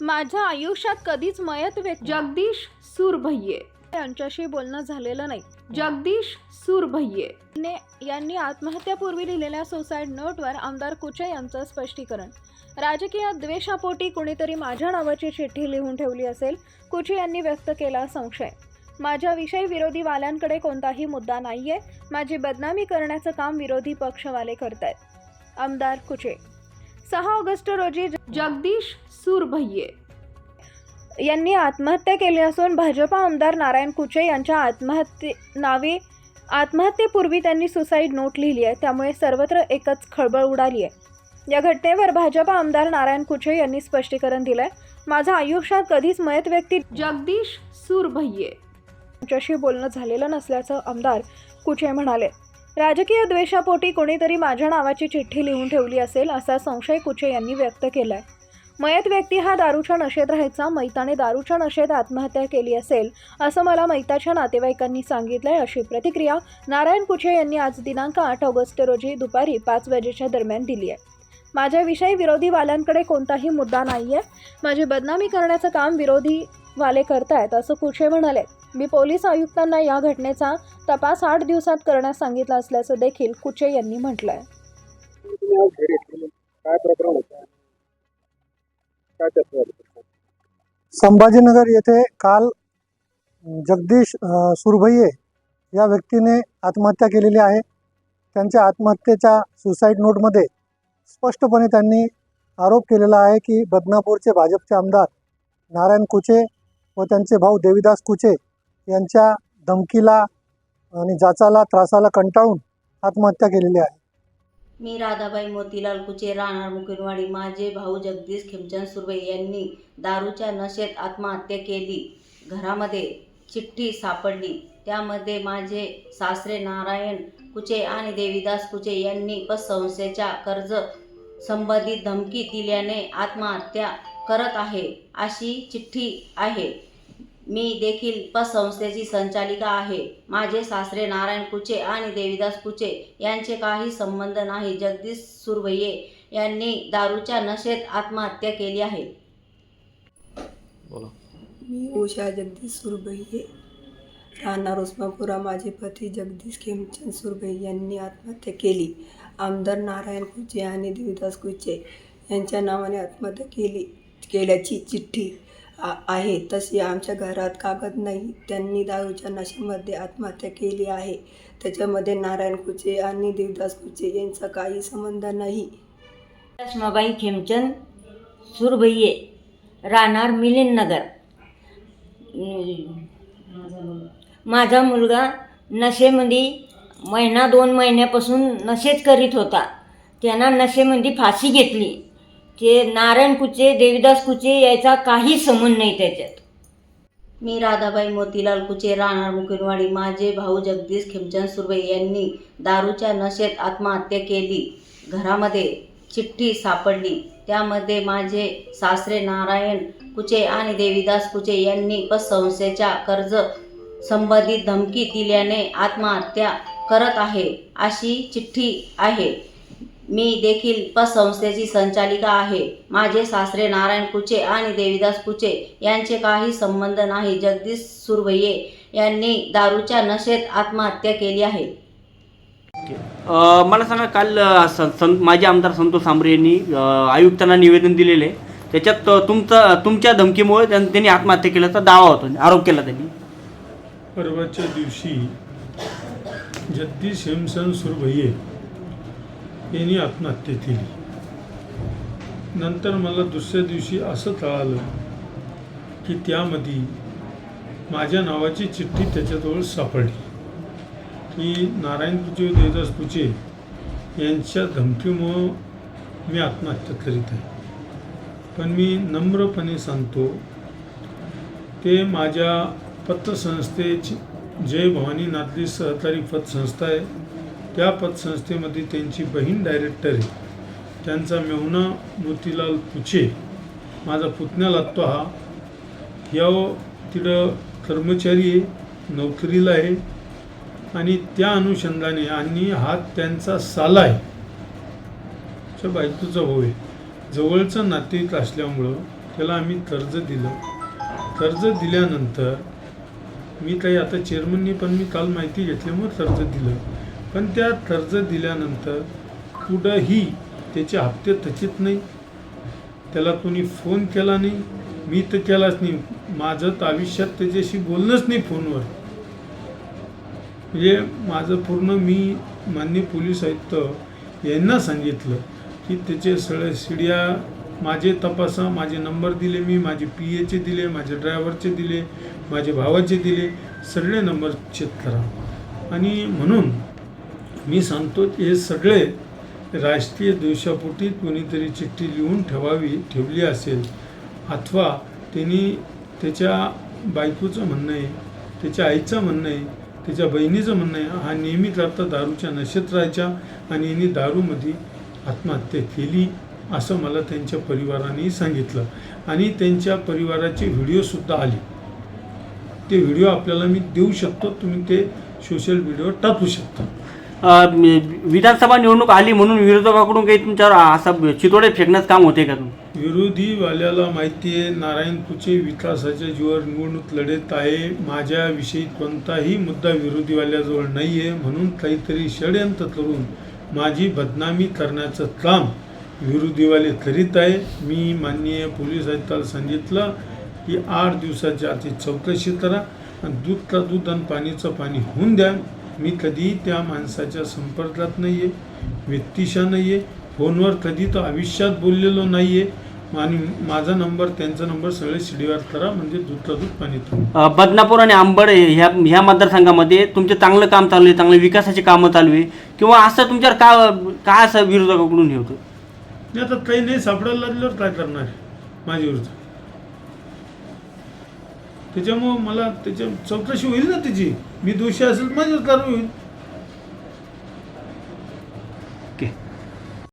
माझ्या आयुष्यात कधीच मयत व्यक्ती जगदीश सुरभయ్ये यांच्याशी बोलणं झालेलं नाही. जगदीश सुरभయ్ये ने यांनी आत्महत्यापूर्वी लिहिलेल्या सुसाईड नोटवर आमदार कुचे यांचं स्पष्टीकरण. राजकीय द्वेषापोटी कुणीतरी माझ्या नावाची चिठ्ठी लिहून ठेवली असेल कुचे यांनी व्यक्त केला संशय. माझ्याविषयी विरोधी वाल्यांकडे कोणताही मुद्दा नाहीये. माझी बदनामी करण्याचं काम विरोधी पक्षवाले करतायत. आमदार कुचे सहा ऑगस्ट रोजी जगदीश सुरभయ్ये यांनी आत्महत्या केली असून भाजपा आमदार नारायण कुचे यांच्या आत्महत्ये नावे आत्महत्येपूर्वी त्यांनी सुसाईड नोट लिहिली आहे. त्यामुळे सर्वत्र एकच खळबळ उडाली आहे. या घटनेवर भाजपा आमदार नारायण कुचे यांनी स्पष्टीकरण दिलंय. माझं आयुष्यात कधीच मयत व्यक्ती जगदीश सुरभయ్ये यांच्याशी बोलणं झालेलं नसल्याचं आमदार कुचे म्हणाले. राजकीय द्वेषापोटी कोणीतरी माझ्या नावाची चिठ्ठी लिहून ठेवली असेल असा संशय कुचे यांनी व्यक्त केलाय. मयत व्यक्ती हा दारूच्या नशेत राहायचा मैताने दारूच्या नशेत आत्महत्या केली असेल असं मला मैताच्या नातेवाईकांनी सांगितलंय अशी प्रतिक्रिया नारायण कुचे यांनी आज दिनांक आठ ऑगस्ट रोजी दुपारी पाच वाजेच्या दरम्यान दिली आहे. माझ्याविषयी विरोधी वाल्यांकडे कोणताही मुद्दा नाही आहे माझी बदनामी करण्याचं काम विरोधी वाले करतायत असं कुचे म्हणाले. मी पोलीस आयुक्तांना या घटनेचा तपास आठ दिवसात करण्यास सांगितलं असल्याचं देखील कुचे यांनी म्हटलंय. आहे संभाजीनगर येथे काल जगदीश सुरभये या व्यक्तीने आत्महत्या केलेली आहे. त्यांच्या आत्महत्येच्या सुसाईड नोटमध्ये स्पष्टपणे त्यांनी आरोप केलेला आहे की बदनापूरचे भाजपचे आमदार नारायण कुचे व त्यांचे भाऊ देविदास कुचे यांच्या धमकीला आणि जाचाला त्रासाला कंटाळून आत्महत्या केलेली आहे. मी राधाबाई मोतीलाल कुचे राहणार मुकुंदवाडी. माझे भाऊ जगदीश खेमचंद सुर्वे यांनी दारूच्या नशेत आत्महत्या केली. घरामध्ये चिठ्ठी सापडली. त्यामध्ये माझे सासरे नारायण कुचे आणि देवीदास कुचे यांनी पतसंस्थेच्या कर्ज संबंधित धमकी दिल्याने आत्महत्या करत आहे अशी चिठ्ठी आहे. मी देखील पतसंस्थेची संचालिका आहे. माझे सासरे नारायण कुचे आणि देवीदास कुचे यांचे काही संबंध नाही. जगदीश सुरभये यांनी दारूच्या नशेत आत्महत्या केली आहे. मी उषा जगदीश सुरभई राहणार उस्मापुरा माझे पती जगदीश खेमचंद सुरभई यांनी आत्महत्या केली. आमदार नारायण कुचे आणि देवीदास कुचे यांच्या नावाने आत्महत्या केली केल्याची चिठ्ठी आहे. तशी आमच्या घरात कागद नाही. त्यांनी दारूच्या नशेमध्ये आत्महत्या केली आहे. त्याच्यामध्ये नारायण कुचे आणि देवदास कुचे यांचा काही संबंध नाही. रश्माबाई खेमचंद सुरभैये राहणार मिलिंदनगर. माझा मुलगा नशेमध्ये महिना दोन महिन्यापासून नशेच करीत होता. त्यांना नशेमध्ये फाशी घेतली. के नारायण कुचे देवीदास कुचे याचा काही संबंध नाही त्याच्यात. मी राधाबाई मोतीलाल कुचे राहणार मुकुंदवाडी. माझे भाऊ जगदीश खेमचंद सुर्वे यांनी दारूच्या नशेत आत्महत्या केली. घरामध्ये चिठ्ठी सापडली. त्यामध्ये माझे सासरे नारायण कुचे आणि देवीदास कुचे यांनी पतसंस्थेच्या कर्ज संबंधित धमकी दिल्याने आत्महत्या करत आहे अशी चिठ्ठी आहे. मी देखील पतसंस्थेची संचालिका आहे. माझे सासरे नारायण कुचे आणि देवीदास कुचे यांचे काही संबंध नाही. जगदीश सुरभये यांनी दारूच्या नशेत आत्महत्या केली आहे. मला सांगा काल सं सं माजी आमदार संतोष सांबरे यांनी अ, आयुक्तांना निवेदन दिलेले. त्याच्यात अ, तुमचं तुमच्या धमकीमुळे त्यां- त्यांनी आत्महत्या केल्याचा दावा होता. आरोप केला त्यांनी. परवाच्या दिवशी जगदीश हेमसन सुरभये यांनी आत्महत्या केली नंतर मला दुसऱ्या दिवशी असं कळालं की त्यामध्ये माझ्या नावाची चिठ्ठी त्याच्याजवळ सापडली. की नारायण कुचे देवदास कुचे यांच्या धमकीमुळं मी आत्महत्या करीत आहे. पण मी नम्रपणे सांगतो ते माझ्या पतसंस्थेची जय भवानी नादली सहकारी पतसंस्था आहे. त्या पतसंस्थेमध्ये त्यांची बहीण डायरेक्टर आहे. त्यांचा मेहुणा मोतीलाल पुचे माझा पुतण्या लागतो हा. या तिथं कर्मचारी आहे नोकरीला आहे आणि त्या अनुषंगाने आणि हा त्यांचा साला आहे. च्या बायकोचा भाऊ आहे. जवळचं नातेवाईक असल्यामुळं त्याला आम्ही कर्ज दिलं. कर्ज दिल्यानंतर मी काही आता चेअरमननी पण मी काल माहिती घेतल्यामुळे कर्ज दिलं. पण त्या कर्ज दिल्यानंतर कुठंही त्याचे हप्ते थकीत नाही. त्याला कोणी फोन केला नाही. मी तर केलाच नाही. माझं तर आयुष्यात त्याच्याशी बोलणंच नाही फोनवर. म्हणजे माझं पूर्ण मी मान्य पोलीस आयुक्त यांना सांगितलं की त्याचे सगळे शिड्या माझे तपासा माझे नंबर दिले मी माझे पी एचे दिले माझे ड्रायव्हरचे दिले माझे भावाचे दिले सगळे नंबर चेक करा. आणि म्हणून मी सांगतो की हे सगळे राष्ट्रीय द्वेषापोटी कोणीतरी चिठ्ठी लिहून ठेवावी ठेवली असेल. अथवा त्यांनी त्याच्या बायकोचं म्हणणं आहे त्याच्या आईचं म्हणणं आहे त्याच्या बहिणीचं म्हणणं आहे हा नियमित आता दारूच्या नशेत राहायच्या आणि यांनी दारूमध्ये आत्महत्या केली असं मला त्यांच्या परिवाराने सांगितलं. आणि त्यांच्या परिवाराचे व्हिडिओसुद्धा आले. ते व्हिडिओ आपल्याला मी देऊ शकतो तुम्ही ते सोशल मीडियावर टाकू शकता. विधानसभा निवडणूक आली म्हणून विरोधकाकडून काही तुमच्यावर असं चितोडे फेकण्याचं काम होते का तुम्ही? विरोधीवाल्याला माहिती आहे नारायण कुचे विकासाच्या जीवर निवडणूक लढत आहे. माझ्याविषयी कोणताही मुद्दा विरोधीवाल्याजवळ नाही आहे म्हणून काहीतरी षडयंत्र करून माझी बदनामी करण्याचं काम विरोधीवाले करीत आहे. मी माननीय पोलीस आयुक्ताला सांगितलं की आठ दिवसाच्या आधी चौकशी करा आणि दूधचा दूध आणि पाणीचं पाणी होऊन द्या. मी कधी त्या माणसाच्या संपर्कात नाही आहे व्यक्तिशा नाही आहे फोनवर कधी तो आयुष्यात बोललेलो नाही आहे आणि माझा नंबर त्यांचा नंबर सगळे शिडीवर करा म्हणजे दूधचा दूध पाणी तुम्ही अ, बदनापूर आणि आंबड ह्या ह्या मतदारसंघामध्ये तुमचे चांगलं काम चालू आहे चांगले विकासाची कामं चालू आहे. किंवा असं तुमच्यावर का काय असं विरोधकाकडून हे होतं? नाही आता काही नाही सापडायला लागल्यावर काय करणार? माझ्या विरुद्ध त्याच्यामुळं मला त्याच्या चौकशी होईल ना त्याची मी दोषी असेल माझ्याच कारवाई होईल.